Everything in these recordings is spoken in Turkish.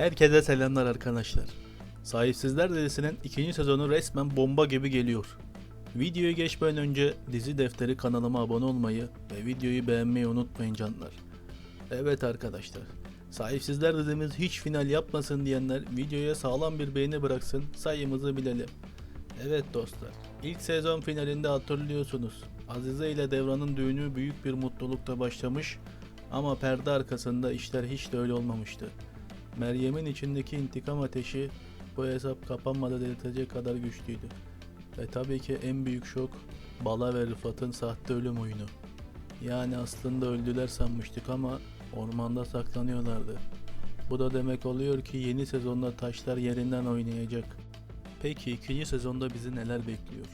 Herkese selamlar arkadaşlar. Sahipsizler dizisinin ikinci sezonu resmen bomba gibi geliyor. Videoya geçmeden önce dizi defteri kanalıma abone olmayı ve videoyu beğenmeyi unutmayın canlar. Evet arkadaşlar. Sahipsizler dizimiz hiç final yapmasın diyenler videoya sağlam bir beğeni bıraksın sayımızı bilelim. Evet dostlar. ilk sezon finalinde hatırlıyorsunuz. Azize ile Devran'ın düğünü büyük bir mutlulukla başlamış ama perde arkasında işler hiç de öyle olmamıştı. Meryem'in içindeki intikam ateşi bu hesap kapanmadı delirtecek kadar güçlüydü. Ve tabii ki en büyük şok Bala ve Rıfat'ın sahte ölüm oyunu. Yani aslında öldüler sanmıştık ama ormanda saklanıyorlardı. Bu da demek oluyor ki yeni sezonda taşlar yerinden oynayacak. Peki ikinci sezonda bizi neler bekliyor?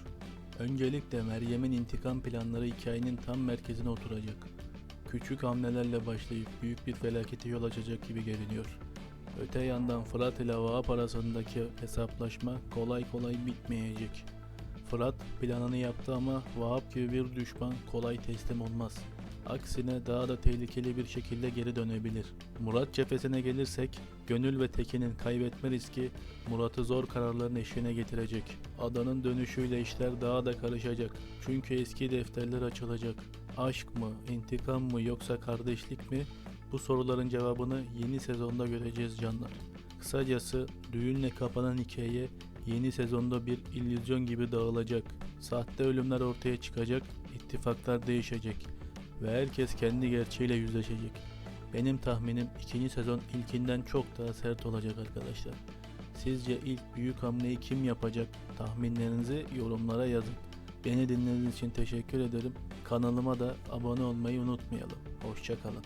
Öncelikle Meryem'in intikam planları hikayenin tam merkezine oturacak. Küçük hamlelerle başlayıp büyük bir felakete yol açacak gibi görünüyor. Öte yandan Fırat ile Vahap arasındaki hesaplaşma kolay kolay bitmeyecek. Fırat planını yaptı ama Vahap gibi bir düşman kolay teslim olmaz. Aksine daha da tehlikeli bir şekilde geri dönebilir. Murat cephesine gelirsek, Gönül ve Tekin'in kaybetme riski Murat'ı zor kararların eşiğine getirecek. Adanın dönüşüyle işler daha da karışacak. Çünkü eski defterler açılacak. Aşk mı, intikam mı yoksa kardeşlik mi? Bu soruların cevabını yeni sezonda göreceğiz canlar. Kısacası düğünle kapanan hikaye yeni sezonda bir illüzyon gibi dağılacak. Sahte ölümler ortaya çıkacak, ittifaklar değişecek ve herkes kendi gerçeğiyle yüzleşecek. Benim tahminim ikinci sezon ilkinden çok daha sert olacak arkadaşlar. Sizce ilk büyük hamleyi kim yapacak? Tahminlerinizi yorumlara yazın. Beni dinlediğiniz için teşekkür ederim. Kanalıma da abone olmayı unutmayalım. Hoşçakalın.